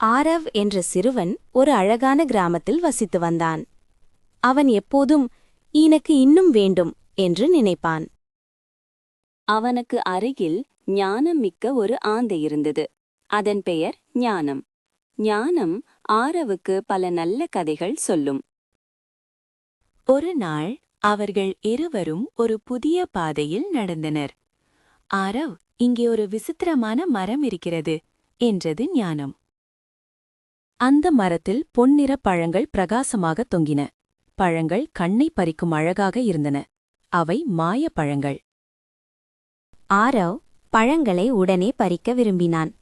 ஆரவ் என்ற சிறுவன் ஒரு அழகான கிராமத்தில் வசித்து வந்தான். அவன் எப்போதும் எனக்கு இன்னும் வேண்டும் என்று நினைப்பான். அவனுக்கு அருகில் ஞானம் மிக்க ஒரு ஆந்தை இருந்தது. அதன் பெயர் ஞானம். ஞானம் ஆரவுக்கு பல நல்ல கதைகள் சொல்லும். ஒரு நாள் அவர்கள் இருவரும் ஒரு புதிய பாதையில் நடந்தனர். ஆரவ் இங்கே ஒரு விசித்திரமான மரம் இருக்கிறது என்றது ஞானம். அந்த மரத்தில் பொன்னிற பழங்கள் பிரகாசமாக தொங்கின. பழங்கள் கண்ணை பறிக்கும் அழகாக இருந்தன. அவை மாய பழங்கள். ஆரவ் பழங்களை உடனே பறிக்க விரும்பினான்.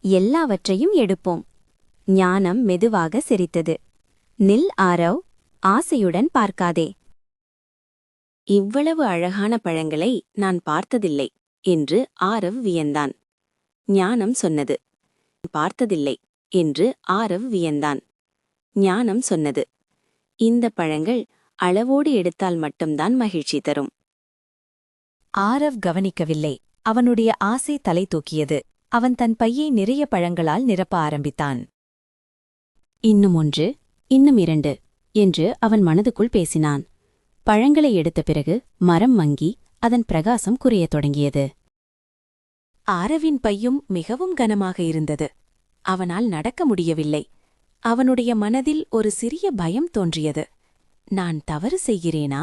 எல்லாவற்றையும் எடுப்போம். ஞானம் மெதுவாக சிரித்தது. நில் ஆரவ் ஆசையுடன் பார்க்காதே. இவ்வளவு அழகான பழங்களை நான் பார்த்ததில்லை என்று ஆரவ் வியந்தான். ஞானம் சொன்னது. பார்த்ததில்லை. என்று ஆரவ் வியந்தான். ஞானம் சொன்னது. இந்த பழங்கள் அளவோடு எடுத்தால் மட்டும்தான் மகிழ்ச்சி தரும். ஆரவ் கவனிக்கவில்லை. அவனுடைய ஆசை தலை தூக்கியது. அவன் தன் பையை நிறைய பழங்களால் நிரப்ப ஆரம்பித்தான். இன்னும் ஒன்று இன்னும் இரண்டு என்று அவன் மனதுக்குள் பேசினான். பழங்களை எடுத்த பிறகு மரம் மங்கி அதன் பிரகாசம் குறையத் தொடங்கியது. ஆரவின் பையும் மிகவும் கனமாக இருந்தது. அவனால் நடக்க முடியவில்லை. அவனுடைய மனதில் ஒரு சிறிய பயம் தோன்றியது. நான் தவறு செய்கிறேனா?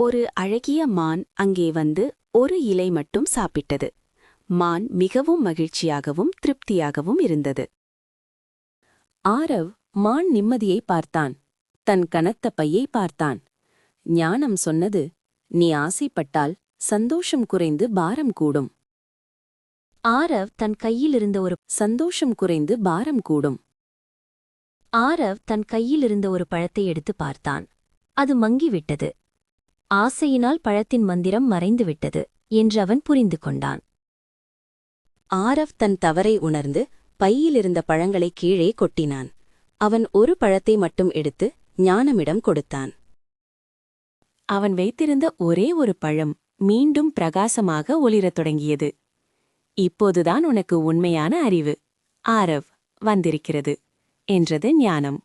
ஒரு அழகிய மான் அங்கே வந்து ஒரு இலை மட்டும் சாப்பிட்டது. மான் மிகவும் மகிழ்ச்சியாகவும் திருப்தியாகவும் இருந்தது. ஆரவ் மான் நிம்மதியை பார்த்தான். தன் கனத்த பையை பார்த்தான். ஞானம் சொன்னது நீ ஆசைப்பட்டால் சந்தோஷம் குறைந்து பாரம் கூடும். ஆரவ் தன் கையிலிருந்த ஒரு சந்தோஷம் குறைந்து பாரம் கூடும். ஆரவ் தன் கையிலிருந்த ஒரு பழத்தை எடுத்து பார்த்தான். அது மங்கிவிட்டது. ஆசையினால் பழத்தின் மந்திரம் மறைந்துவிட்டது என்று அவன் புரிந்து கொண்டான். ஆரவ் தன் தவறை உணர்ந்து பையிலிருந்த பழங்களை கீழே கொட்டினான். அவன் ஒரு பழத்தை மட்டும் எடுத்து ஞானமிடம் கொடுத்தான். அவன் வைத்திருந்த ஒரே ஒரு பழம் மீண்டும் பிரகாசமாக ஒளிரத் தொடங்கியது. இப்போதுதான் உனக்கு உண்மையான அறிவு. ஆரவ் வந்திருக்கிறது என்றது ஞானம்.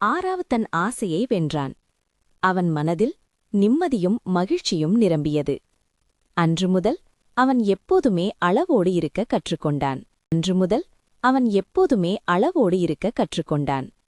ஆராவ் தன் ஆசையை வென்றான். அவன் மனதில் நிம்மதியும் மகிழ்ச்சியும் நிரம்பியது. அன்று முதல் அவன் எப்போதுமே அளவோடு இருக்க கற்றுக்கொண்டான். அன்று முதல் அவன் எப்போதுமே அளவோடு இருக்க கற்றுக்கொண்டான்.